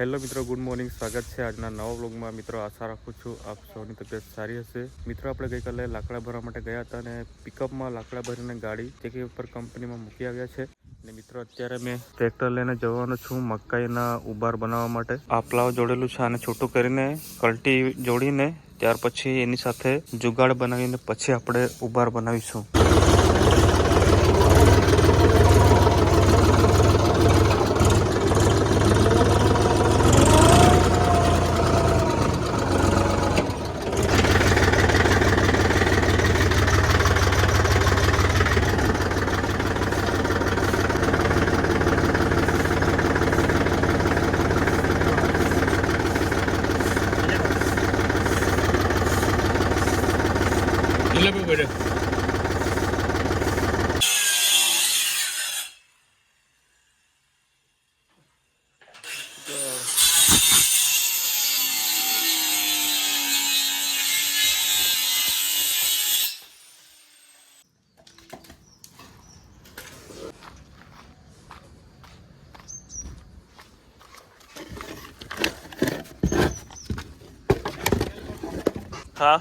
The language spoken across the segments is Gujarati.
હેલો મિત્રો, ગુડ મોર્નિંગ. સ્વાગત છે આજના નવા બ્લોગમાં મિત્રો, આશા રાખું છું આપ સૌની તબિયત સારી હશે. મિત્રો, આપણે ગઈકાલે લાકડા ભરવા માટે ગયા હતા અને પિકઅપમાં લાકડા ભરીને ગાડી જગ્યા ઉપર કંપનીમાં મૂકી આવ્યા છે. અને મિત્રો, અત્યારે મેં ટ્રેક્ટર લઈને જવાનો છું મકાઈના ઉભાર બનાવવા માટે. આ પ્લાવ જોડેલું છે અને છોટું કરીને કલ્ટી જોડીને ત્યાર પછી એની સાથે જુગાડ બનાવીને પછી આપણે ઉભાર બનાવીશું એટલે બહુ બધે हाँ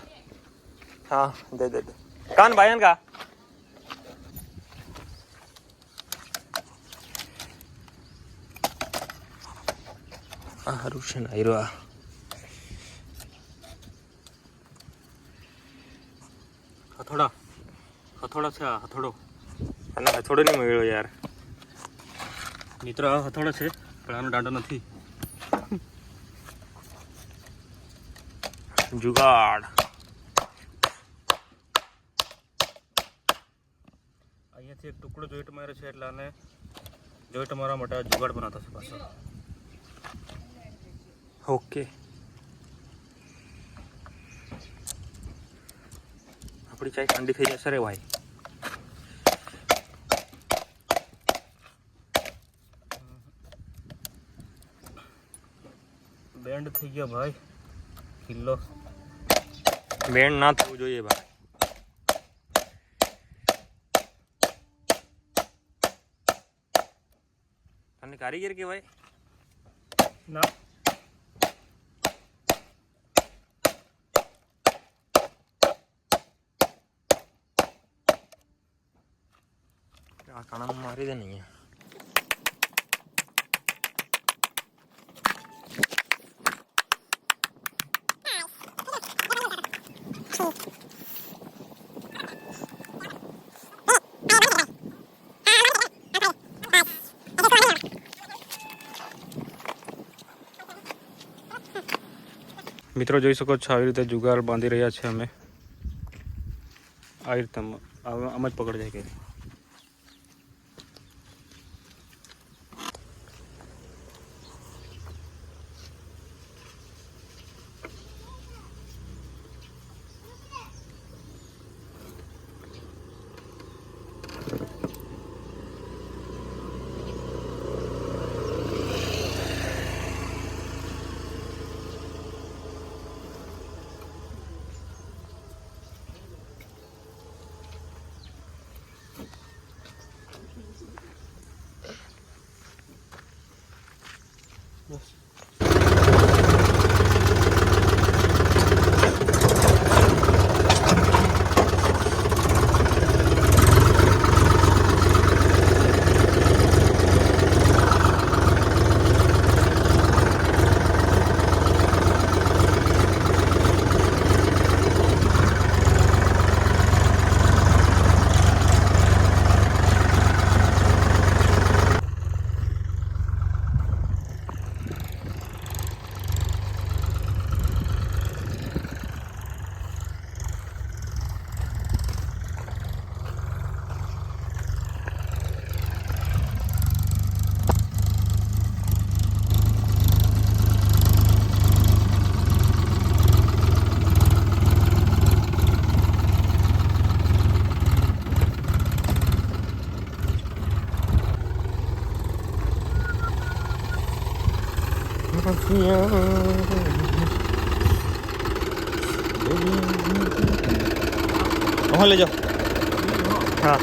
हाँ दे दे दे कान भाईन का સારું છે ને આયરો આ હથોડા હથોડા છે આ હથોડો અને હથોડો નહીં મળ્યો યાર મિત્રો આ હથોડો છે પણ આનો દાંડો નથી જુગાડ અહીંયાથી એક ટુકડો જોઈટ માર્યો છે એટલે આને જોઈટ મારવા માટે જુગાડ બનાવતા છે પાછો ઓકે. આપણી ચાય ઠંડી થઈ જશે રે ભાઈ. બેન્ડ થઈ ગયો ભાઈ. કિલ્લો બેન્ડ ના થવું જોઈએ ભાઈ. અને કારીગર કહેવાય? ના. આ કણામાં મારી દે ને મિત્રો જોઈ શકો છો આવી રીતે જુગાર બાંધી રહ્યા છે અમે આવી રીતે આમ આમ- આમ જ પકડ જાય કે હું લઈ જાઓ હા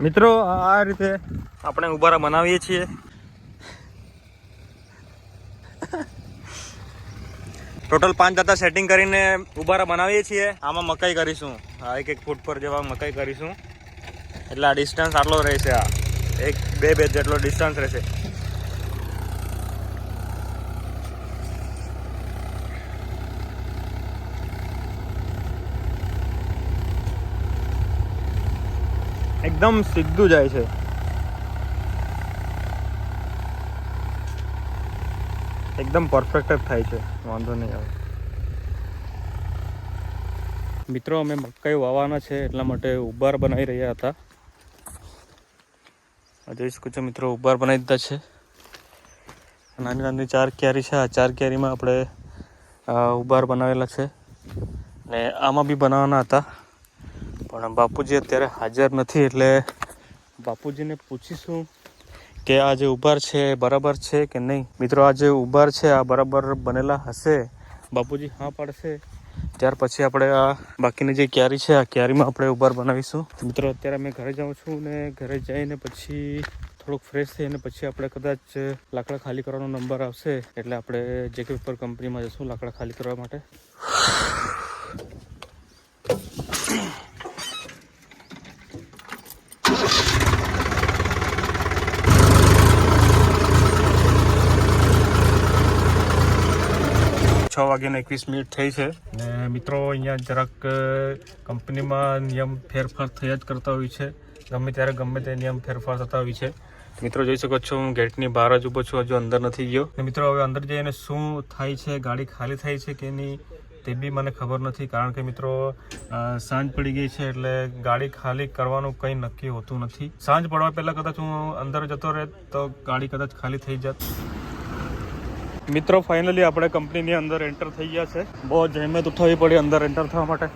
મિત્રો, આ રીતે આપણે ઉભારા બનાવીએ છીએ. ટોટલ પાંચ દાતા સેટિંગ કરીને ઉભારા બનાવીએ છીએ. આમાં મકાઈ કરીશું. આ એક એક ફૂટ પર જેવા મકાઈ કરીશું. એટલે આ ડિસ્ટન્સ આટલો રહેશે આ. એક બે બે જેટલો ડિસ્ટન્સ રહેશે. એકદમ સીધું જાય છે. એકદમ પરફેક્ટ જ થાય છે. વાંધો નહીં આવે. મિત્રો, અમે મકાઈ વાવવાના છે, એટલા માટે ઉભાર બનાવી રહ્યા હતા. જોઈ શકો મિત્રો, ઉભાર બનાવી દીધા છે. નાની નાની ચાર ક્યારી છે. આ ચાર ક્યારીમાં આપણે ઉભાર બનાવેલા છે. ને આમાં બી બનાવવાના હતા. પણ બાપુજી અત્યારે હાજર નથી એટલે બાપુજીને પૂછીશું કે આ જે ઉભાર છે બરાબર છે કે નહીં? મિત્રો, આ જે ઉભાર છે આ બરાબર બનેલા હશે? બાપુજી, હા પાડશે. ત્યાર પછી આપણે આ બાકીની જે ક્યારી છે, આ ક્યારીમાં આપણે ઉભાર બનાવીશું. મિત્રો, અત્યારે અમે ઘરે જાઉં છું ને ઘરે જઈને પછી થોડુંક ફ્રેશ થઈને પછી આપણે કદાચ લાકડા ખાલી કરવાનો નંબર આવશે એટલે આપણે જે કે ઉપર કંપનીમાં જશું લાકડા ખાલી કરવા માટે. છ વાગ્યાને એકવીસ મિનિટ થઈ છે. ને મિત્રો, અહીંયા જરાક કંપનીમાં નિયમ ફેરફાર થયા જ કરતા હોય છે. ગમે ત્યારે ગમે તે નિયમ ફેરફાર થતા હોય છે. મિત્રો, જોઈ શકો છો, હું ગેટની બહાર જ ઊભો છું. હજુ અંદર નથી ગયો. ને મિત્રો, હવે અંદર જઈને શું થાય છે? ગાડી ખાલી થાય છે કે નહીં? તે બી મને ખબર નથી. કારણ કે મિત્રો સાંજ પડી ગઈ છે એટલે ગાડી ખાલી કરવાનું કંઈ નક્કી હોતું નથી. સાંજ પડવા પહેલાં કદાચ હું અંદર જતો રહે તો ગાડી કદાચ ખાલી થઈ જાત. મિત્રો ફાઇનલી આપણે કંપનીની અંદર એન્ટર થઈ ગયા છે. બહુ જહેમત ઉઠાવવી પડી અંદર એન્ટર થવા માટે.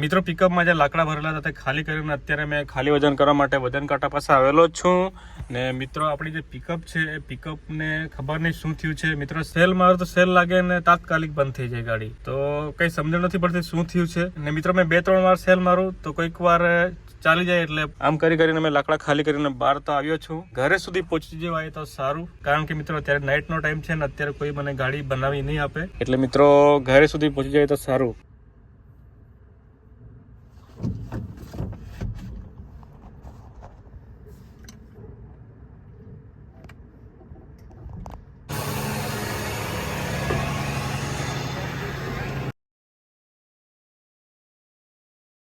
મિત્રો પિકઅપમાં જે લાકડા ભરેલા હતા તે ખાલી કરીને અત્યારે મેં ખાલી વજન કરવા માટે વજન કાંટા પાસે આવેલો છું. ને મિત્રો, આપણી જે પિકઅપ છે, એ પિકઅપને ખબર નહીં શું થયું છે. મિત્રો સેલ મારો તો સેલ લાગે ને તાત્કાલિક બંધ થઈ જાય ગાડી. તો કંઈ સમજણ નથી પડતી શું થયું છે. ને મિત્રો, મેં બે ત્રણ વાર સેલ મારું, તો કોઈક વાર ચાલી જાય એટલે આમ કરી કરીને મેં લાકડા ખાલી કરીને બહાર તો આવ્યો છું. ઘરે સુધી પહોંચી જવાય તો સારું. કારણ કે મિત્રો, અત્યારે નાઇટનો ટાઈમ છે ને અત્યારે કોઈ મને ગાડી બનાવી નહીં આપે. એટલે મિત્રો, ઘરે સુધી પહોંચી જાય તો સારું.